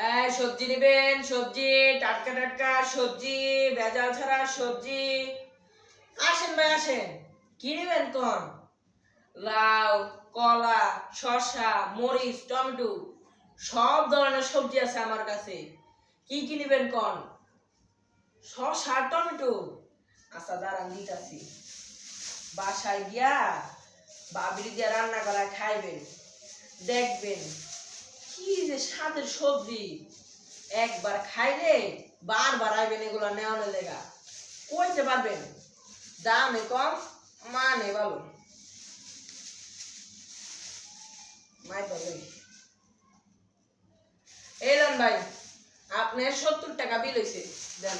সবজি নেবেন সবজি, টাটকা টাটকা সবজি, ভেজাল ছাড়া সবজি। আসেন ভাই, আসেন। কি নেবেন কোন? লাউ, কলা, শসা, মরিচ, টমেটো, সব ধরনের সবজি আছে আমার কাছে। কি কি নেবেন কোন? শসা টমেটো। আচ্ছা দাঁড়ান, দিতেছি। বাসায় গিয়া বাবির দিয়া রান্না করা খাইবেন, দেখবেন। কি যে স্বাদের সবজি। একবার খাইলে বারবার আইবেন এগুলো নেওয়ানো লেগা। কইতে পারবেন? দামে কম মানে ভালো। মাই এলেন ভাই আপনার সত্তর টাকা বিল হয়েছে দেন।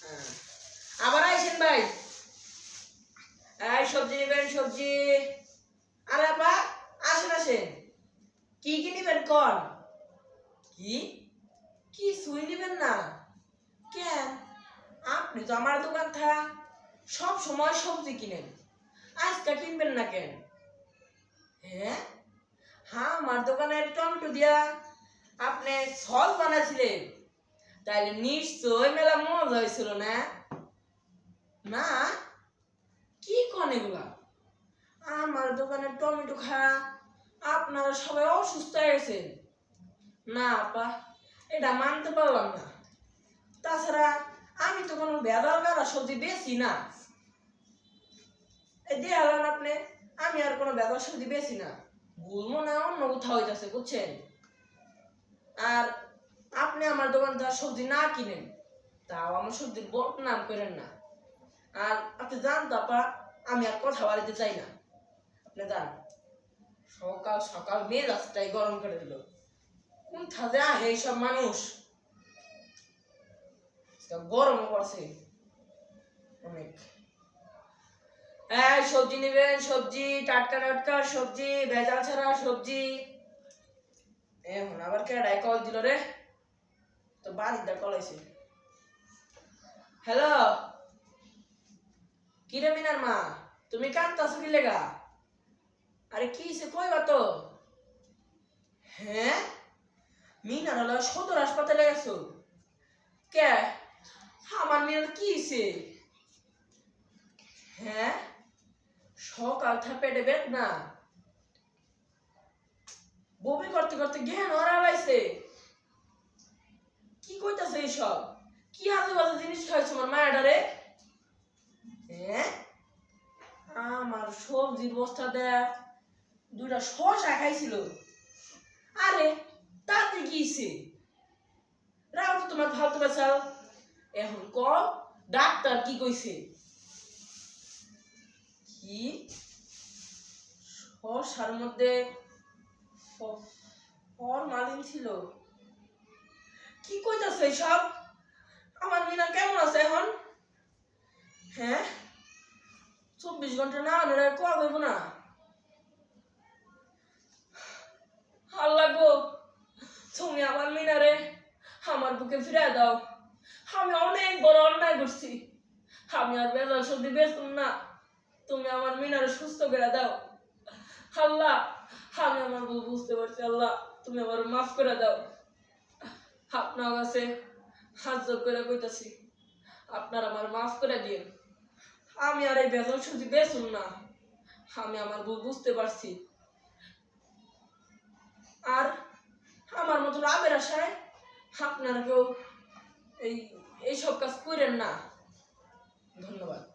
হ্যাঁ। আবার আইছেন ভাই। এই সবজি নেবেন, সবজি। আরে আপা, আসেন আসেন। কি কি নিবেন কন? কি? কি সুই নিবেন না? কেন? আপনি তো আমার দোকান থা সব সময় সবজি কিনেন। আজকে কিনবেন না কেন? হ্যাঁ? হ্যাঁ আমার দোকানের টমেটো দিয়া আপনি সস বানাইছিলেন। তাইলে নিশ্চয় মেলা মজা হয়েছিল না? না? কি কন এগুলা? আমার দোকানের টমেটো খা আপনারা সবাই অসুস্থ হয়ে না, আপা, এটা মানতে পারলাম না। তাছাড়া আমি তো কোনো বেদাল বেড়া সবজি বেশি না। হলেন আপনি, আমি আর কোনো বেদাল সবজি বেশি না। ভুল মনে হয় অন্য কোথাও হইতেছে, বুঝছেন? আর আপনি আমার দোকান থেকে সবজি না কিনেন, তাও আমার সবজির বদনাম করেন না। আর আপনি জান তো আপা, আমি আর কথা বাড়িতে চাই না। আপনি যান সকাল সকাল মেজাজটাই গরম করে দিল। কোন থাজে আহে এইসব মানুষ? গরম পড়ছে। অনেক। হ্যাঁ সবজি নেবেন, সবজি, টাটকা টাটকা সবজি, ভেজাল ছাড়া সবজি। এখন আবার কেডাই কল দিল রে। তো বাড়িটা কলাইছে। হ্যালো? কিরে মিনার মা, তুমি কাঁদতাছো কি লেগা আরে কি সে কইবা তো? হ্যাঁ? মিনার হলো সদর হাসপাতালে গেছো? কে? আমার মিনার কি হইছে? হ্যাঁ? সকাল থা পেটে বেদ না? বমি করতে করতে জ্ঞান হারালাইছে কি কইতাছে এইসব? কি আজে বাজে জিনিস খাইছো আমার মায়াডারে? হ্যাঁ? আমার সবজির বস্তা দেয়া দুটা শশা খাইছিল। আরে, তাতে গিয়েছে রাও তো তোমার ফালতু বেচাল এখন ক ডাক্তার কি কইছে? কি? শশার মধ্যে ফরমালিন ছিল। কি কইতাছে সব আমার মিনা কেমন আছে এখন? হ্যাঁ? চব্বিশ ঘণ্টা না করব না আল্লাহ গো তুমি আমার মিনারে আমার বুকে ফিরে দাও। আমি অনেক বড় অন্যায় করছি। আমি আর বেজাল সর্দি বেচুম না। তুমি আমার মিনারে সুস্থ করে দাও। আল্লাহ, আমি আমার ভুল বুঝতে পারছি, আল্লাহ, তুমি আমার মাফ করে দাও। আপনার কাছে হাত জোর করে কইতাছি, আপনার আমার মাফ করে দিন আমি আর এই বেতন সুদি বেচুন না। আমি আমার ভুল বুঝতে পারছি। আর আমার মতো আবের আশায় আপনারা কেউ এই এইসব কাজ করেন না। ধন্যবাদ।